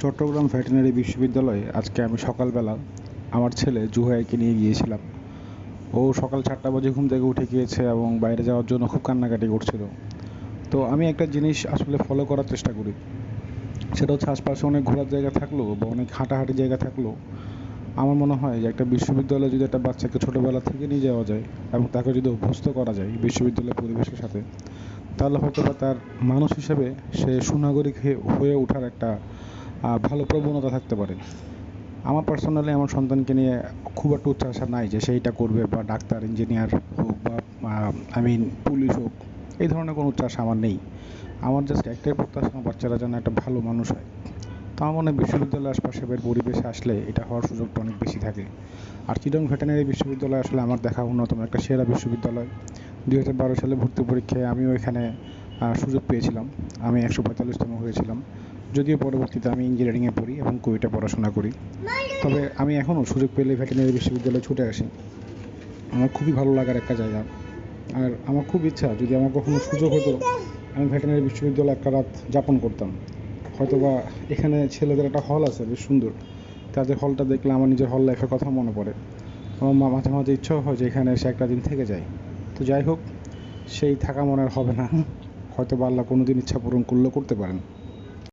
Chittagong veterinary বিশ্ববিদ্যালয়ে আজকে আমি সকালবেলা আমার ছেলে জুহাইকে নিয়ে গিয়েছিলাম। ও সকাল চারটা বাজে ঘুম থেকে উঠে গিয়েছে এবং বাইরে যাওয়ার জন্য খুব কান্নাকাটি করছিল। তো আমি একটা জিনিস আসলে ফলো করার চেষ্টা করি। সেটা হচ্ছে আশপাশে অনেক ঘোরার জায়গা থাকল বা অনেক হাঁটাহাঁটি জায়গা থাকল। আমার মনে হয় যে একটা বিশ্ববিদ্যালয়ে যদি একটা বাচ্চাকে ছোটোবেলা থেকে নিয়ে যাওয়া যায় এবং তাকে যদি অভ্যস্ত করা যায় বিশ্ববিদ্যালয়ের পরিবেশের সাথে, তাহলে হয়তো বা তার মানুষ হিসেবে সে সুনাগরিক হয়ে- ওঠার একটা ভালো প্রবণতা থাকতে পারে। আমার পার্সোনালি আমার সন্তানকে নিয়ে খুব একটা উচ্চাশা নাই যে সেইটা করবে বা ডাক্তার ইঞ্জিনিয়ার হোক বা আই মিন পুলিশ হোক, এই ধরনের কোনো উচ্চাশা আমার নেই। আমার জাস্ট একটাই প্রত্যাশা, আমার বাচ্চারা যেন একটা ভালো মানুষ হয়। তো আমার মনে হয় বিশ্ববিদ্যালয়ের আশপাশে বের পরিবেশে আসলে এটা হওয়ার সুযোগটা অনেক বেশি থাকে। আর চিটং ভেটেনারি বিশ্ববিদ্যালয় আসলে আমার দেখা অন্যতম একটা সেরা বিশ্ববিদ্যালয়। দুই হাজার বারো সালে ভর্তি পরীক্ষায় আমিও এখানে সুযোগ পেয়েছিলাম। আমি একশো পঁয়তাল্লিশতম হয়েছিলাম। যদিও পরবর্তীতে আমি ইঞ্জিনিয়ারিংয়ে পড়ি এবং কুয়েটে পড়াশোনা করি। তবে আমি এখনও সুযোগ পেলে ভেটেরিনারি বিশ্ববিদ্যালয়ে ছুটে আসি। আমার খুবই ভালো লাগার একটা জায়গা। আর আমার খুব ইচ্ছা, যদি আমার কখনো সুযোগ হতো, আমি ভেটেরিনারি বিশ্ববিদ্যালয়ে একটা রাত যাপন করতাম। হয়তোবা এখানে ছেলেদের একটা হল আছে, বেশ সুন্দর। তাদের হলটা দেখলে আমার নিজের হল লাইফের কথা মনে পড়ে। আমার মাঝে মাঝে ইচ্ছাও হয় যে এখানে এসে একটা দিন থেকে যায় তো যাই হোক, সেই থাকা মনে আর হবে না। হয়তো বা আল্লাহ কোনো দিন ইচ্ছা পূরণ করলেও করতে পারেন।